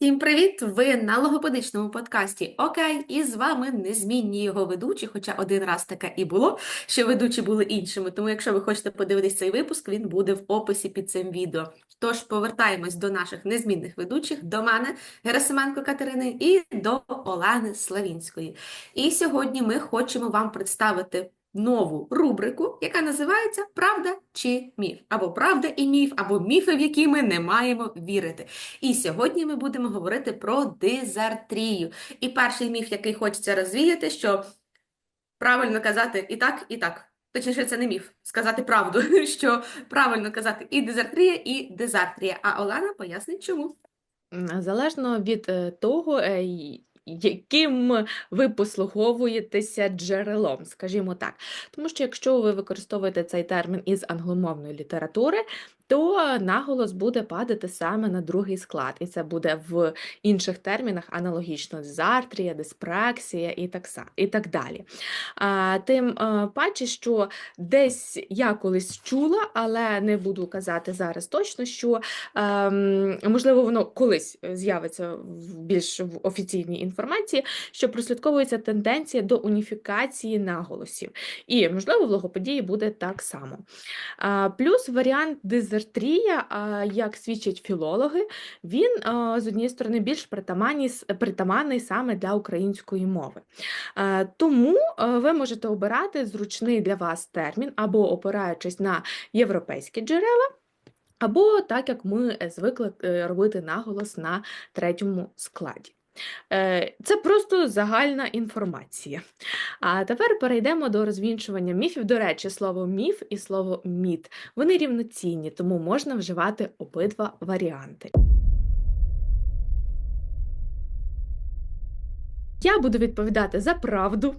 Всім привіт! Ви на логопедичному подкасті Окей, і з вами незмінні його ведучі, хоча один раз таке і було, що ведучі були іншими. Тому, якщо ви хочете подивитись цей випуск, він буде в описі під цим відео. Тож повертаємось до наших незмінних ведучих, до мене, Герасименко Катерини, і до Олени Славінської. І сьогодні ми хочемо вам представити нову рубрику, яка називається Правда чи міф, або Правда і міф, або міфи, в які ми не маємо вірити. І сьогодні ми будемо говорити про дизартрію. І перший міф, який хочеться розвіяти, що правильно казати і так, і так. Точніше, це не міф, сказати правду, що правильно казати і дизартрія, і дизартрія. А Олена пояснить, чому. Залежно від е, того, е, яким ви послуговуєтеся джерелом, скажімо так. Тому що якщо ви використовуєте цей термін із англомовної літератури, то наголос буде падати саме на другий склад, і це буде в інших термінах аналогічно дизартрія, диспраксія і так, і так далі. А, тим е, паче, що десь я колись чула, але не буду казати зараз точно, що Ем, можливо, воно колись з'явиться в більш в офіційній інформації, що прослідковується тенденція до уніфікації наголосів. І, можливо, в логопедії буде так само. А, плюс варіант дизартрія, а, як свідчать філологи, він з однієї сторони більш притаманний, притаманний саме для української мови. Тому ви можете обирати зручний для вас термін або опираючись на європейські джерела. Або так, як ми е, звикли е, робити наголос на третьому складі. Е, Це просто загальна інформація. А тепер перейдемо до розвінчування міфів. До речі, слово міф і слово міт вони рівноцінні, тому можна вживати обидва варіанти. Я буду відповідати за правду,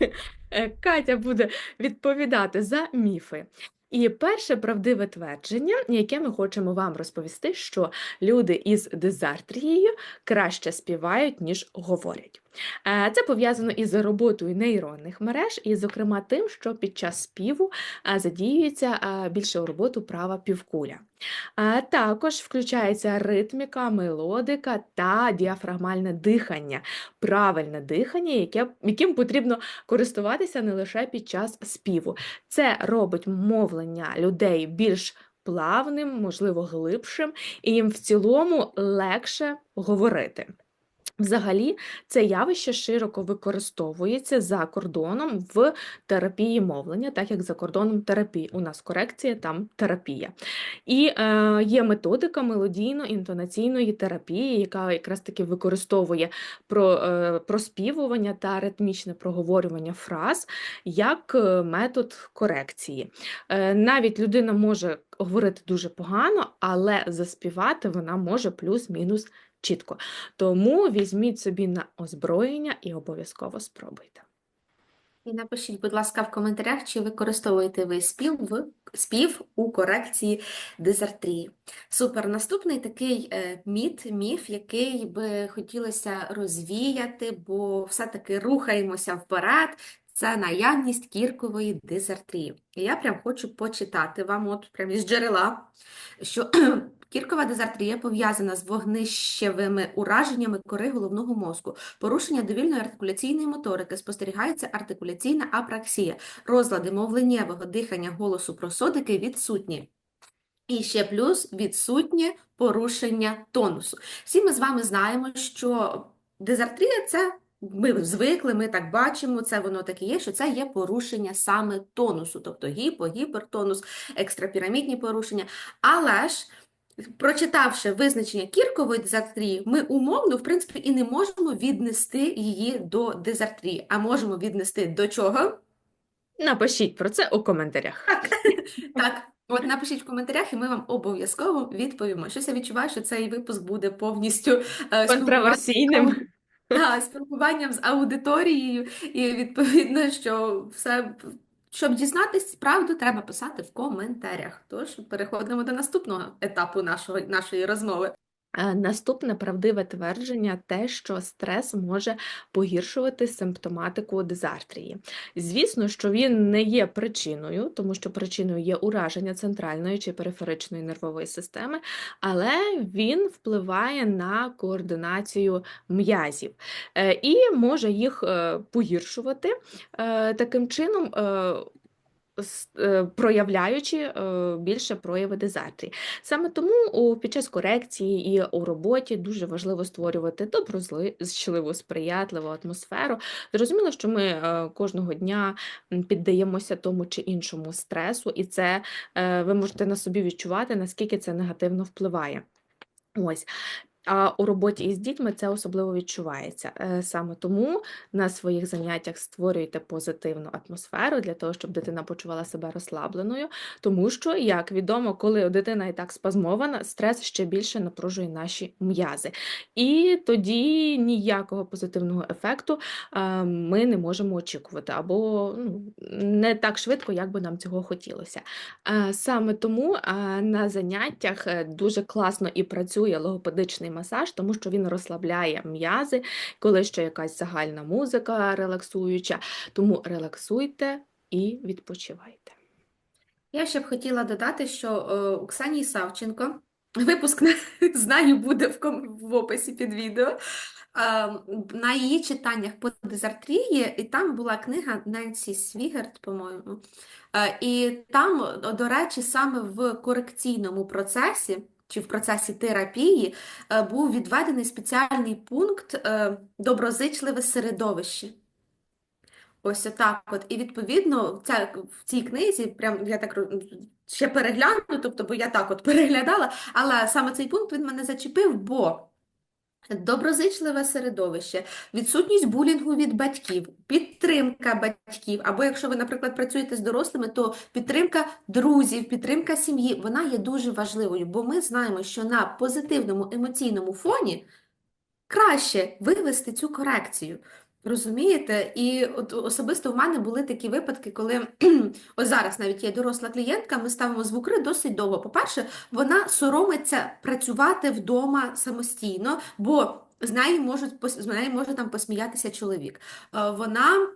е, Катя буде відповідати за міфи. І перше правдиве твердження, яке ми хочемо вам розповісти, що люди із дизартрією краще співають, ніж говорять. Е, Це пов'язано із роботою нейронних мереж, і, зокрема, тим, що під час співу е, задіюється е, більше у роботу права півкуля. Також включається ритміка, мелодика та діафрагмальне дихання, правильне дихання, яке, яким потрібно користуватися не лише під час співу. Це робить мовлення людей більш плавним, можливо, глибшим, і їм в цілому легше говорити. Взагалі, це явище широко використовується за кордоном в терапії мовлення, так як за кордоном терапії. У нас корекція, там терапія. І е, є методика мелодійно-інтонаційної терапії, яка якраз таки використовує про, е, проспівування та ритмічне проговорювання фраз як е, метод корекції. Е, навіть людина може говорити дуже погано, але заспівати вона може плюс-мінус чітко. Тому візьміть собі на озброєння і обов'язково спробуйте. І напишіть, будь ласка, в коментарях, чи використовуєте ви спів в спів у корекції дизартрії. Супер. Наступний такий е, міт, міф, який би хотілося розвіяти, бо все-таки рухаємося вперед. Це наявність кіркової дизартрії. І я прям хочу почитати вам, от прям із джерела, що кіркова дизартрія пов'язана з вогнищевими ураженнями кори головного мозку. Порушення довільної артикуляційної моторики, спостерігається артикуляційна апраксія, розлади мовленнєвого дихання голосу просодики відсутні. І ще плюс відсутнє порушення тонусу. Всі ми з вами знаємо, що дизартрія це ми звикли, ми так бачимо, це воно таке є, що це є порушення саме тонусу, тобто гіпо, гіпертонус, екстрапірамідні порушення. Але ж Прочитавши визначення кіркової дизартрії, ми умовно, в принципі, і не можемо віднести її до дизартрії, а можемо віднести до чого? Напишіть про це у коментарях. Так, от напишіть в коментарях, і ми вам обов'язково відповімо. Щось я відчуваю, що цей випуск буде повністю е, Контроверсійним. Спілкуванням з аудиторією, і відповідно, що все, щоб дізнатись правду, треба писати в коментарях. Тож переходимо до наступного етапу нашого, нашої розмови. Е, Наступне правдиве твердження те, що стрес може погіршувати симптоматику дизартрії. Звісно, що він не є причиною, тому що причиною є ураження центральної чи периферичної нервової системи, але він впливає на координацію м'язів е, і може їх е, погіршувати таким чином. Е, Проявляючи е, більше прояви дизартрії. Саме тому під час корекції і у роботі дуже важливо створювати доброзичливу, сприятливу атмосферу. Зрозуміло, що ми е, кожного дня піддаємося тому чи іншому стресу, і це ви можете на собі відчувати, наскільки це негативно впливає. Ось. А у роботі із дітьми це особливо відчувається. Е, Саме тому на своїх заняттях створюйте позитивну атмосферу для того, щоб дитина почувала себе розслабленою, тому що, як відомо, коли дитина і так спазмована, стрес ще більше напружує наші м'язи. І тоді ніякого позитивного ефекту е, ми не можемо очікувати, або ну, не так швидко, як би нам цього хотілося. Е, Саме тому на заняттях дуже класно і працює логопедичний масаж, тому що він розслабляє м'язи, коли ще якась загальна музика релаксуюча. Тому релаксуйте і відпочивайте. Я ще б хотіла додати, що е, у Ксанії Савченко, випуск не знаю, буде в, ком- в описі під відео. е, На її читаннях по дизартрії, і там була книга Ненсі Свігард, по-моєму. Е, І там, до речі, саме в корекційному процесі чи в процесі терапії е, був відведений спеціальний пункт е, доброзичливе середовище. Ось отак от. І відповідно ця, в цій книзі, прям я так ще перегляну, тобто, бо я так от переглядала, але саме цей пункт він мене зачепив, бо доброзичливе середовище, відсутність булінгу від батьків, підтримка батьків, або якщо ви, наприклад, працюєте з дорослими, то підтримка друзів, підтримка сім'ї, вона є дуже важливою, бо ми знаємо, що на позитивному емоційному фоні краще вивести цю корекцію. Розумієте? І от особисто в мене були такі випадки, коли ось зараз навіть є доросла клієнтка, ми ставимо звукри досить довго. По-перше, вона соромиться працювати вдома самостійно, бо з нею можуть з нею може там посміятися чоловік. Е, Вона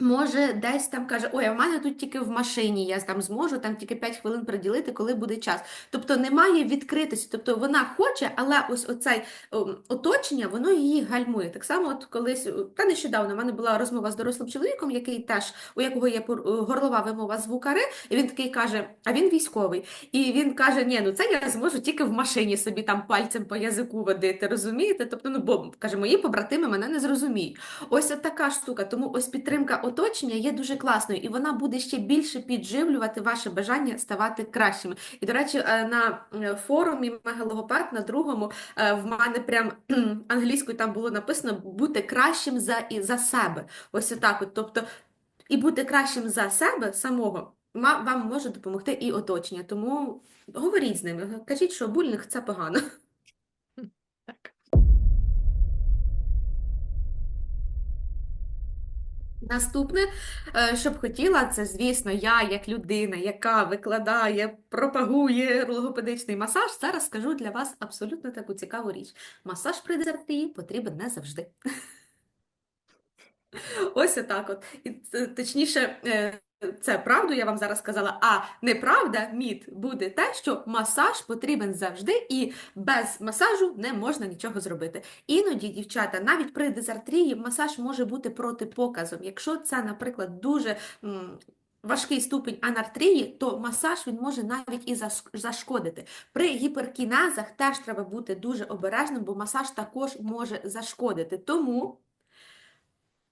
може десь там каже: Ой, а в мене тут тільки в машині, я там зможу там тільки 5 хвилин приділити, коли буде час. Тобто немає відкритості. Тобто вона хоче, але ось оцей оточення, воно її гальмує. Так само, от колись, та нещодавно, в мене була розмова з дорослим чоловіком, який теж, у якого є пор- горлова вимова звукари, і він такий каже, а він військовий. І він каже, ні, ну це я зможу тільки в машині собі там пальцем по язику водити, розумієте? Тобто, ну, бо, каже, мої побратими мене не зрозуміють. Ось така штука. Тому ось підтримка оточення є дуже класною, і вона буде ще більше підживлювати ваше бажання ставати кращими. І, до речі, е, на е, форумі Мегалогопед, на другому, е, в мене прям англійською там було написано бути кращим за, і за себе. Ось отак. От. Тобто, і бути кращим за себе самого вам може допомогти і оточення. Тому говоріть з ними, кажіть, що булінг це погано. Наступне, е, що б хотіла, це, звісно, я, як людина, яка викладає, пропагує логопедичний масаж, зараз скажу для вас абсолютно таку цікаву річ. Масаж при дизартрії потрібен не завжди. Ось отак от. І точніше, е, це правду я вам зараз сказала, а неправда, міт, буде те, що масаж потрібен завжди, і без масажу не можна нічого зробити. Іноді, дівчата, навіть при дизартрії масаж може бути протипоказом. Якщо це, наприклад, дуже важкий ступінь анартрії, то масаж він може навіть і зашкодити. При гіперкінезах теж треба бути дуже обережним, бо масаж також може зашкодити. Тому.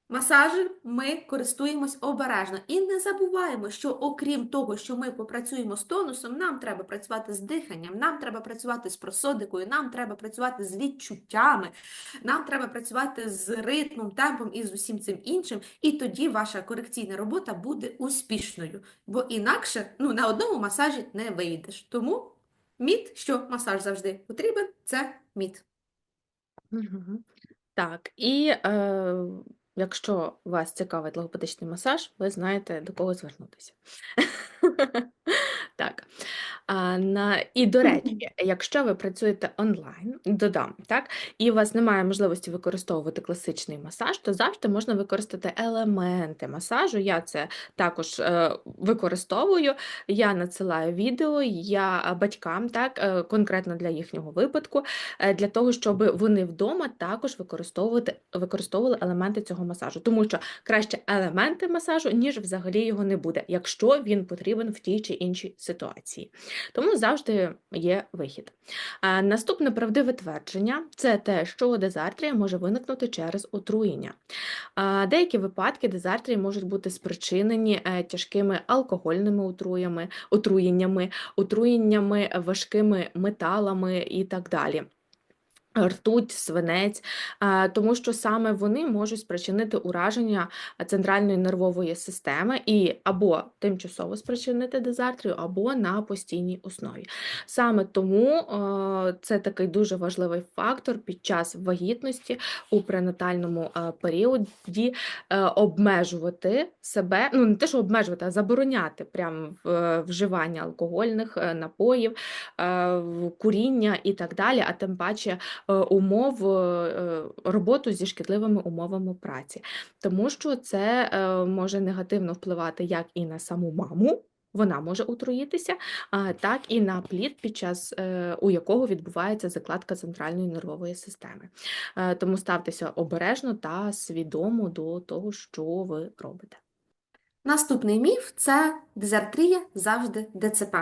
Масажі ми користуємось обережно і не забуваємо, що окрім того, що ми попрацюємо з тонусом, нам треба працювати з диханням, нам треба працювати з просодикою, нам треба працювати з відчуттями, нам треба працювати з ритмом, темпом і з усім цим іншим. І тоді ваша корекційна робота буде успішною. Бо інакше ну, на одному масажі не вийдеш. Тому міт, що масаж завжди потрібен, це міт. Так, і е, якщо вас цікавить логопедичний масаж, ви знаєте, до кого звернутися. Так. А, на, і, до речі, якщо ви працюєте онлайн, додам, так, і у вас немає можливості використовувати класичний масаж, то завжди можна використати елементи масажу. Я це також е, використовую. Я надсилаю відео, я батькам, так, е, конкретно для їхнього випадку, е, для того, щоб вони вдома також використовувати, використовували елементи цього масажу. Тому що краще елементи масажу, ніж взагалі його не буде, якщо він потрібен в тій чи іншій ситуації. Тому завжди є вихід. Наступне правдиве твердження це те, що дезартрія може виникнути через отруєння. Деякі випадки дезартрії можуть бути спричинені е, тяжкими алкогольними отруями, отруєннями, отруєннями важкими металами і так далі. Ртуть, свинець, тому що саме вони можуть спричинити ураження центральної нервової системи і або тимчасово спричинити дезартрію, або на постійній основі. Саме тому це такий дуже важливий фактор під час вагітності у пренатальному періоді е, обмежувати себе, ну не те, що обмежувати, а забороняти прям вживання алкогольних е, напоїв, е, куріння і так далі, а тим паче умов е, роботу зі шкідливими умовами праці, тому що це е, може негативно впливати як і на саму маму. Вона може отруїтися, так і на плід, під час е, у якого відбувається закладка центральної нервової системи. Е, Тому ставтеся обережно та свідомо до того, що ви робите. Наступний міф це дизартрія завжди ДЦП.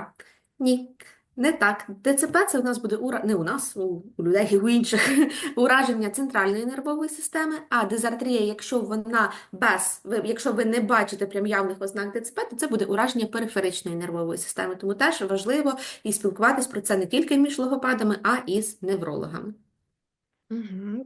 Ні, не так. ДЦП це у нас буде ура... не у нас, у, людей і у інших ураження центральної нервової системи, а дизартрія, якщо вона без, якщо ви не бачите прям явних ознак ДЦП, то це буде ураження периферичної нервової системи. Тому теж важливо і спілкуватись про це не тільки між логопедами, а і з неврологами.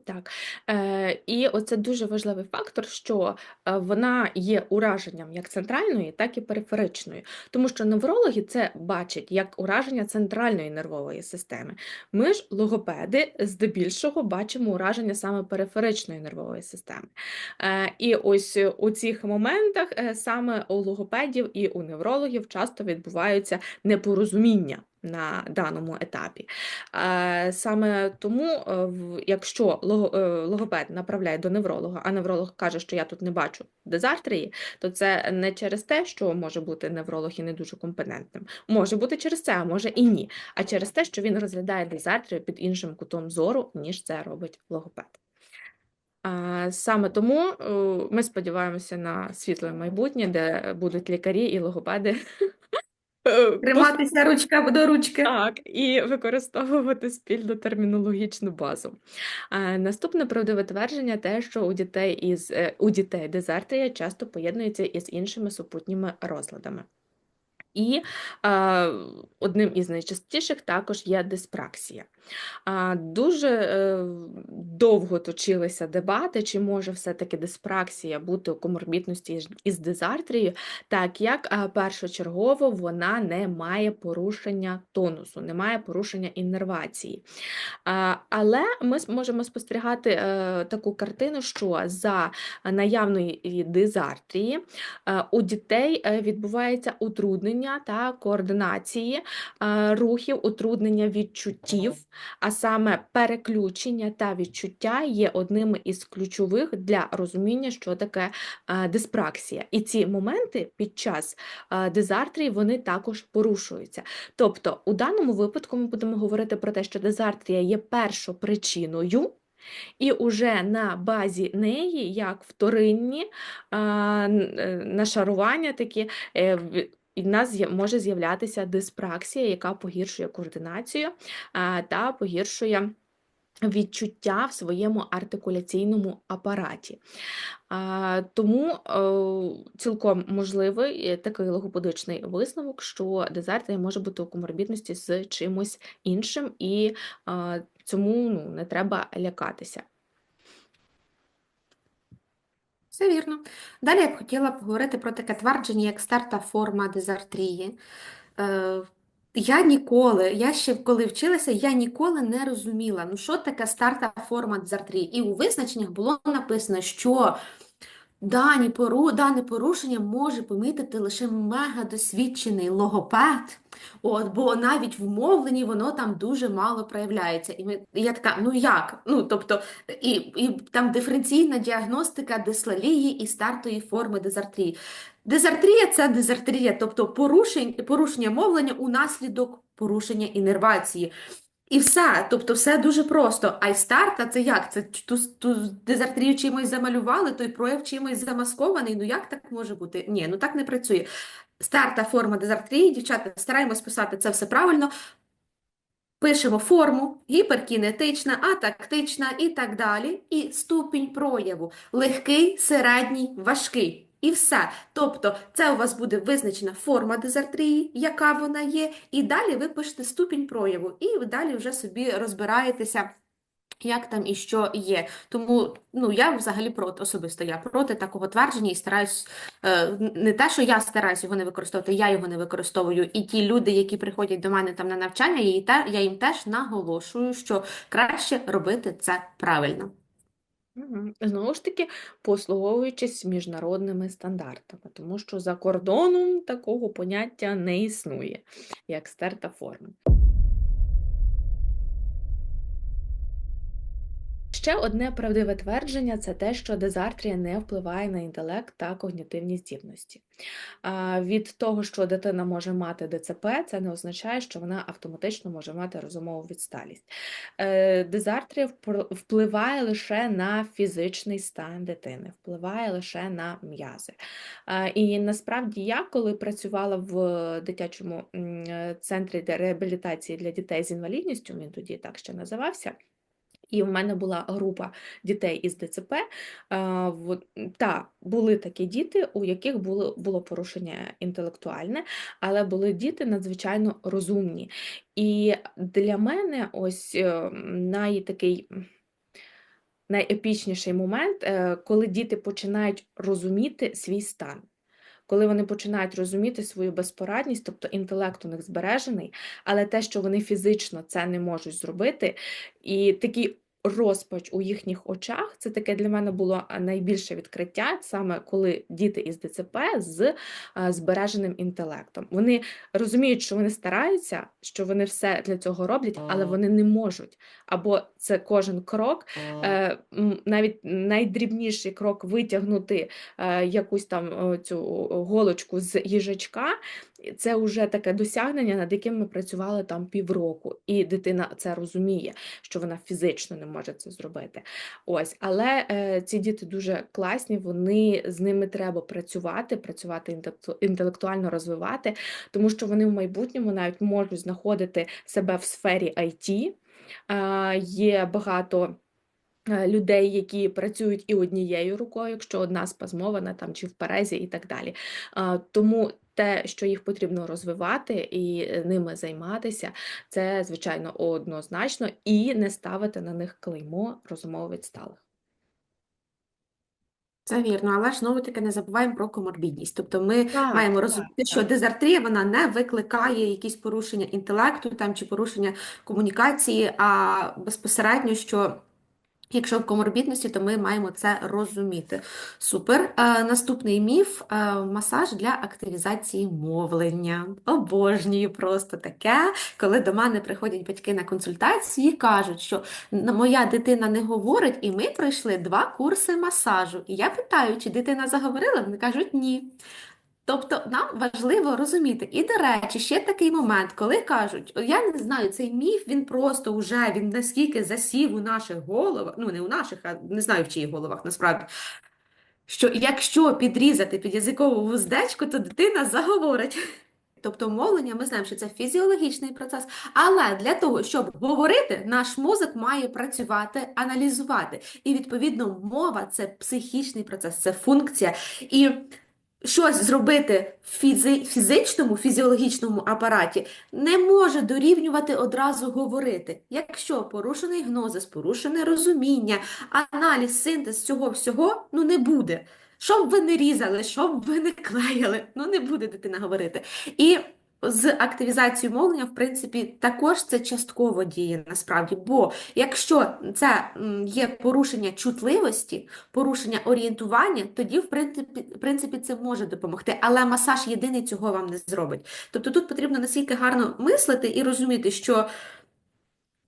Так. Е, і оце дуже важливий фактор, що е, вона є ураженням як центральної, так і периферичної. Тому що неврологи це бачать як ураження центральної нервової системи. Ми ж, логопеди, здебільшого бачимо ураження саме периферичної нервової системи. Е, і ось у цих моментах е, саме у логопедів і у неврологів часто відбуваються непорозуміння на даному етапі. Е, Саме тому, е, якщо е, логопед направляє до невролога, а невролог каже, що я тут не бачу дезартрії, то це не через те, що може бути невролог і не дуже компетентним. Може бути через це, а може і ні. А через те, що він розглядає дезартрію під іншим кутом зору, ніж це робить логопед. Саме тому ми сподіваємося на світле майбутнє, де будуть лікарі і логопеди. Триматися ручка до ручки. так, і використовувати спільну термінологічну базу. Наступне правдиве твердження те, що у дітей із е, у дітей дезартрія часто поєднується із іншими супутніми розладами. І е, одним із найчастіших також є диспраксія. А, Дуже е, довго точилися дебати, чи може все-таки диспраксія бути у коморбідності із- дизартрією, так як а, першочергово вона не має порушення тонусу, не має порушення іннервації. А, Але ми можемо спостерігати е, таку картину, що за наявної дизартрії е, у дітей е, відбувається утруднення та координації е, рухів, утруднення відчуттів, а саме переключення та відчуття є одними із ключових для розуміння, що таке е, диспраксія. І ці моменти під час е, дизартрії вони також порушуються. Тобто, у даному випадку ми будемо говорити про те, що дизартрія є першопричиною. І уже на базі неї, як вторинні нашарування такі, і в нас може з'являтися диспраксія, яка погіршує координацію та погіршує відчуття в своєму артикуляційному апараті. Тому е, цілком можливий е, такий логопедичний висновок, що дезартрія може бути у коморбідності з чимось іншим, і цьому ну, не треба лякатися. Все вірно. Далі я б хотіла поговорити про таке твердження, як старта форма дизартрії. Е, я ніколи, я ще коли вчилася, я ніколи не розуміла, ну що таке старта форма дизартрії. І у визначеннях було написано, що Дані пору, дане порушення може помітити лише мегадосвідчений логопед, от, бо навіть в мовленні воно там дуже мало проявляється. І, ми, і я така, ну як? Ну, тобто, і, і там диференційна діагностика дислалії і стартової форми дизартрії. Дизартрія – це дизартрія, тобто порушень, порушення мовлення унаслідок порушення інервації. І все, тобто все дуже просто. Айстарта це як? Це ту, ту дизартрію чимось замалювали, той прояв чимось замаскований. Ну як так може бути? Ні, ну так не працює. Старта форма дизартрії, дівчата, стараємось писати це все правильно. Пишемо форму гіперкінетична, атактична і так далі. І ступінь прояву легкий, середній, важкий. І все. Тобто, це у вас буде визначена форма дизартрії, яка вона є, і далі ви пишете ступінь прояву, і ви далі вже собі розбираєтеся, як там і що є. Тому ну, я взагалі проти, особисто я проти такого твердження і стараюсь, е, не те, що я стараюсь його не використовувати, я його не використовую. І ті люди, які приходять до мене там на навчання, я їм теж наголошую, що краще робити це правильно. Знову ж таки, послуговуючись міжнародними стандартами, тому що за кордоном такого поняття не існує, як стерта форма. Ще одне правдиве твердження це те, що дизартрія не впливає на інтелект та когнітивні здібності. Від того, що дитина може мати ДЦП, це не означає, що вона автоматично може мати розумову відсталість. Е, Дизартрія впливає лише на фізичний стан дитини, впливає лише на м'язи. І насправді я, коли працювала в дитячому центрі реабілітації для дітей з інвалідністю, він тоді так ще називався. І в мене була група дітей із ДЦП. Та були такі діти, у яких було, було порушення інтелектуальне, але були діти надзвичайно розумні. І для мене ось е, найтакий найепічніший момент, е, коли діти починають розуміти свій стан. Коли вони починають розуміти свою безпорадність, тобто інтелект у них збережений, але те, що вони фізично це не можуть зробити, і такий розпач у їхніх очах, це таке для мене було найбільше відкриття, саме коли діти із ДЦП з збереженим інтелектом. Вони розуміють, що вони стараються, що вони все для цього роблять, але вони не можуть. Або це кожен крок, е, навіть найдрібніший крок витягнути е, якусь там е, цю голочку з їжачка, це вже таке досягнення, над яким ми працювали там півроку. І дитина це розуміє, що вона фізично не може це зробити. Ось, але е, ці діти дуже класні, вони з ними треба працювати, працювати інтелекту- інтелектуально розвивати, тому що вони в майбутньому навіть можуть знаходити себе в сфері IT. Е, Є багато е, людей, які працюють і однією рукою, якщо одна спазмована там чи в перезі, і так далі. Тому те, що їх потрібно розвивати і е, ними займатися, це звичайно однозначно, і не ставити на них клеймо розумово відсталих. Це вірно, але ж знову таки не забуваємо про коморбідність. Тобто ми Так, маємо так, розуміти, що так. дизартрія вона не викликає якісь порушення інтелекту там, чи порушення комунікації, а безпосередньо, що якщо в коморбідності, то ми маємо це розуміти. Супер. Е, наступний міф е, масаж для активізації мовлення. Обожнюю просто таке, коли до мене приходять батьки на консультації і кажуть, що моя дитина не говорить, і ми пройшли два курси масажу. І я питаю, чи дитина заговорила? Вони кажуть, ні. Тобто нам важливо розуміти. І, до речі, ще такий момент, коли кажуть, «О, я не знаю, цей міф, він просто вже, він наскільки засів у наших головах, ну не у наших, а не знаю в чиїх головах, насправді, що якщо підрізати під язикову вуздечку, то дитина заговорить. Тобто мовлення, ми знаємо, що це фізіологічний процес, але для того, щоб говорити, наш мозок має працювати, аналізувати. І, відповідно, мова – це психічний процес, це функція. І щось зробити в фізи- фізичному, фізіологічному апараті не може дорівнювати одразу говорити. Якщо порушений гнозис, порушене розуміння, аналіз, синтез цього всього, ну не буде. Що б ви не різали, що б ви не клеїли, ну не буде дитина говорити. І з активізацією мовлення, в принципі, також це частково діє насправді. Бо якщо це є порушення чутливості, порушення орієнтування, тоді, в принципі, в принципі, це може допомогти. Але масаж єдиний цього вам не зробить. Тобто тут потрібно настільки гарно мислити і розуміти, що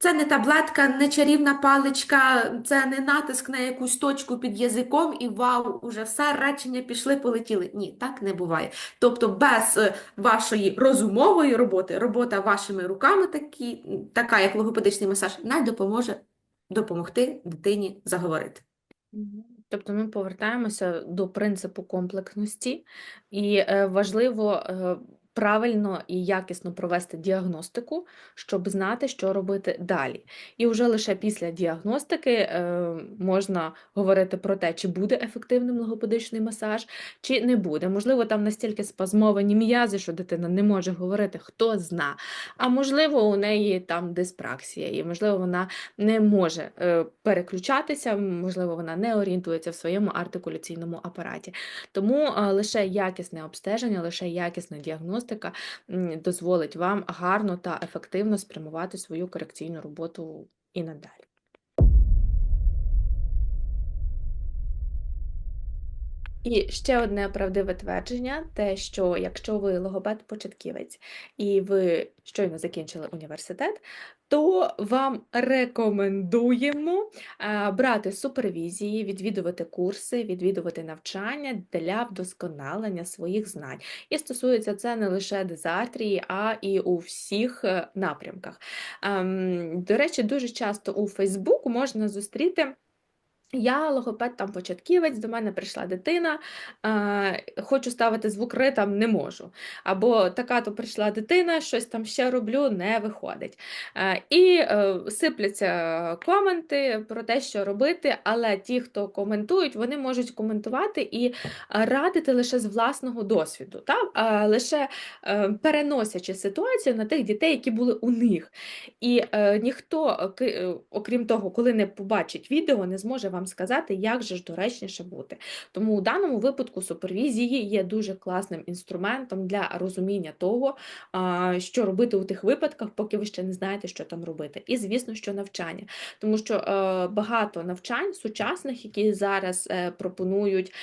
це не таблетка, не чарівна паличка, це не натиск на якусь точку під язиком і вау, уже все, речення пішли, полетіли. Ні, так не буває. Тобто без е, вашої розумової роботи, робота вашими руками, такі, така як логопедичний масаж, не допоможе допомогти дитині заговорити. Тобто ми повертаємося до принципу комплексності, і е, важливо е, правильно і якісно провести діагностику, щоб знати, що робити далі. І вже лише після діагностики е, можна говорити про те, чи буде ефективним логопедичний масаж, чи не буде. Можливо, там настільки спазмовані м'язи, що дитина не може говорити, хто зна. А можливо, у неї там диспраксія, і можливо, вона не може е, переключатися, можливо, вона не орієнтується в своєму артикуляційному апараті. Тому е, лише якісне обстеження, лише якісна діагностика м, дозволить вам гарно та ефективно спрямувати свою корекційну роботу і надалі. І ще одне правдиве твердження: те, що якщо ви логопед-початківець і ви щойно закінчили університет, то вам рекомендуємо е, брати супервізії, відвідувати курси, відвідувати навчання для вдосконалення своїх знань. І стосується це не лише дизартрії, а і у всіх е, напрямках. Ем, До речі, дуже часто у Фейсбуку можна зустріти. Я логопед там початківець, до мене прийшла дитина, е, хочу ставити звук ри, там не можу. Або така то прийшла дитина, щось там ще роблю, не виходить. Е, і е, сипляться коменти про те, що робити, але ті, хто коментують, вони можуть коментувати і радити лише з власного досвіду, та? Е, лише е, переносячи ситуацію на тих дітей, які були у них. І е, ніхто, е, е, окрім того, коли не побачить відео, не зможе вам сказати, як же ж доречніше бути. Тому у даному випадку супервізії є дуже класним інструментом для розуміння того, що робити у тих випадках, поки ви ще не знаєте, що там робити. І, звісно, що навчання. Тому що е, багато навчань сучасних, які зараз е, пропонують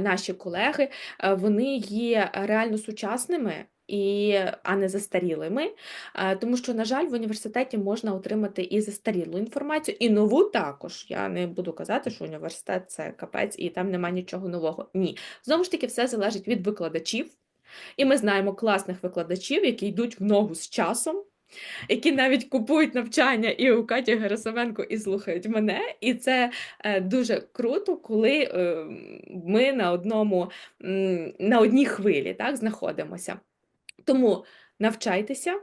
наші колеги, е, вони є реально сучасними. І, а не застарілими, Е, тому що, на жаль, в університеті можна отримати і застарілу інформацію, і нову також. Я не буду казати, що університет це капець і там нема нічого нового. Ні. Знову ж таки, все залежить від викладачів. І ми знаємо класних викладачів, які йдуть в ногу з часом, які навіть купують навчання і у Каті Герасименко і слухають мене. І це е, дуже круто, коли е, ми на одному, на одній хвилі так, знаходимося. Тому навчайтеся,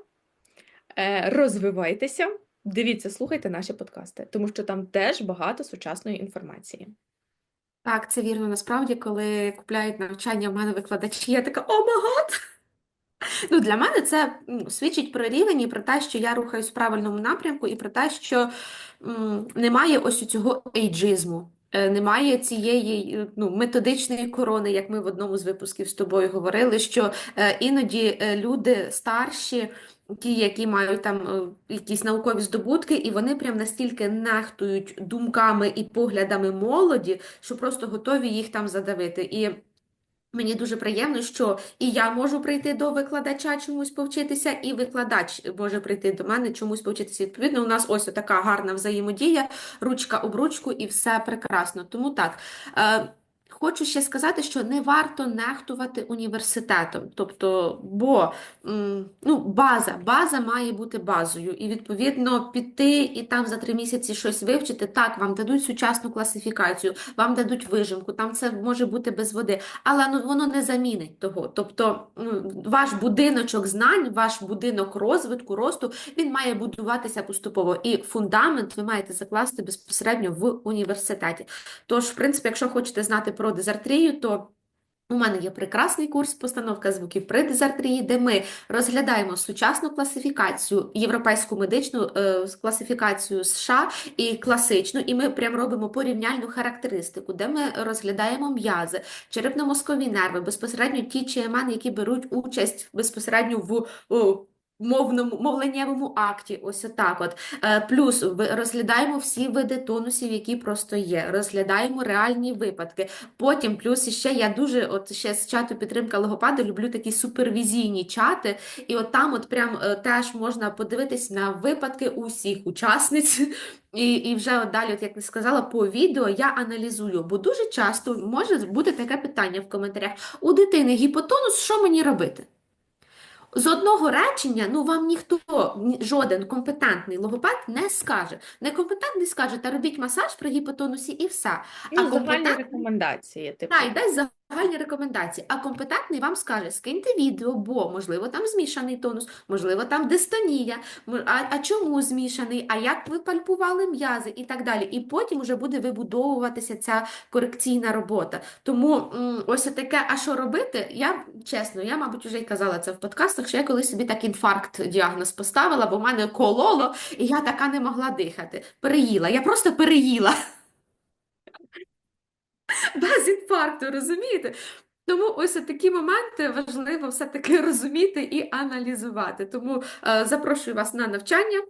е, розвивайтеся, дивіться, слухайте наші подкасти, тому що там теж багато сучасної інформації. Так, це вірно. Насправді, коли купляють навчання, в мене викладачі, я така, о магад! Ну, для мене це свідчить про рівень і про те, що я рухаюсь в правильному напрямку, і про те, що м, немає ось цього ейджизму, немає цієї е, ну, методичної корони, як ми в одному з випусків з тобою говорили, що е, іноді е, люди старші, ті, які мають там е, якісь наукові здобутки, і вони прям настільки нехтують думками і поглядами молоді, що просто готові їх там задавити. І Мені дуже приємно, що і я можу прийти до викладача чомусь повчитися, і викладач може прийти до мене чомусь повчитися. Відповідно, у нас ось така гарна взаємодія, ручка об ручку, і все прекрасно. Тому так. Хочу ще сказати, що не варто нехтувати університетом, тобто, бо ну, база, база має бути базою, і відповідно піти і там за три місяці щось вивчити. Так, вам дадуть сучасну класифікацію, вам дадуть вижимку, там це може бути без води, але ну, воно не замінить того. Тобто ваш будиночок знань, ваш будинок розвитку, росту, він має будуватися поступово. І фундамент ви маєте закласти безпосередньо в університеті. Тож, в принципі, якщо хочете знати про дизартрію, то У мене є прекрасний курс постановка звуків при дизартрії, де ми розглядаємо сучасну класифікацію, європейську медичну е, класифікацію США і класичну, і ми прям робимо порівняльну характеристику, де ми розглядаємо м'язи, черепно-мозкові нерви, безпосередньо ті ЧМН, які беруть участь безпосередньо в о, мовному мовленнєвому акті. Ось отак. От. Е, Плюс розглядаємо всі види тонусів, які просто є. Розглядаємо реальні випадки. Потім, плюс іще я дуже, от ще з чату підтримка логопеда, люблю такі супервізійні чати, і от там от прям е, теж можна подивитись на випадки усіх учасниць. І, і вже от далі, от як ти сказала, по відео я аналізую, бо дуже часто може бути таке питання в коментарях: у дитини гіпотонус, що мені робити? З одного речення, ну вам ніхто, ні- жоден компетентний логопед не скаже. Некомпетентний скаже, та робіть масаж при гіпотонусі і все. Ну, загальні компетентний- рекомендації, типу. Так, і дасть загальні рекомендації. А компетентний вам скаже, скиньте відео, бо, можливо, там змішаний тонус, можливо, там дистонія, а, а чому змішаний, а як ви пальпували м'язи і так далі. І потім вже буде вибудовуватися ця корекційна робота. Тому ось таке, а що робити? Я, чесно, я, мабуть, вже й казала це в подкастах, що я колись собі так інфаркт діагноз поставила, бо в мене кололо, і я така не могла дихати. Переїла, я просто переїла. без інфаркту, розумієте? Тому ось такі моменти важливо все-таки розуміти і аналізувати. Тому е, запрошую вас на навчання.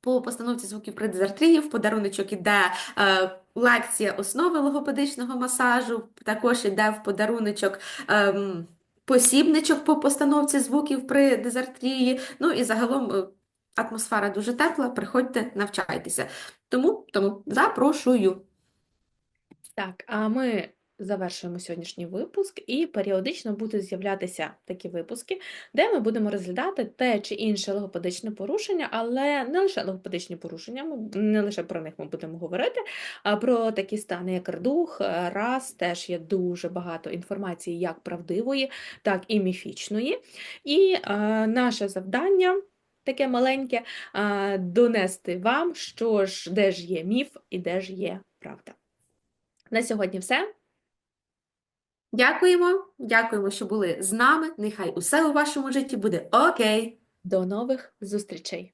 По постановці звуків при дизартрії в подаруночок іде е, лекція основи логопедичного масажу, також іде в подаруночок ем, посібничок по постановці звуків при дизартрії. Ну і загалом е, атмосфера дуже тепла, приходьте, навчайтеся. Тому, тому запрошую. Так, а ми завершуємо сьогоднішній випуск, і періодично будуть з'являтися такі випуски, де ми будемо розглядати те чи інше логопедичне порушення, але не лише логопедичні порушення, ми- не лише про них ми будемо говорити, а про такі стани, як рдух, е, раз, теж є дуже багато інформації, як правдивої, так і міфічної. І е, наше завдання. Таке маленьке е, донести вам, що ж, де ж є міф і де ж є правда. На сьогодні все. Дякуємо, дякуємо, що були з нами. Нехай усе у вашому житті буде окей. До нових зустрічей!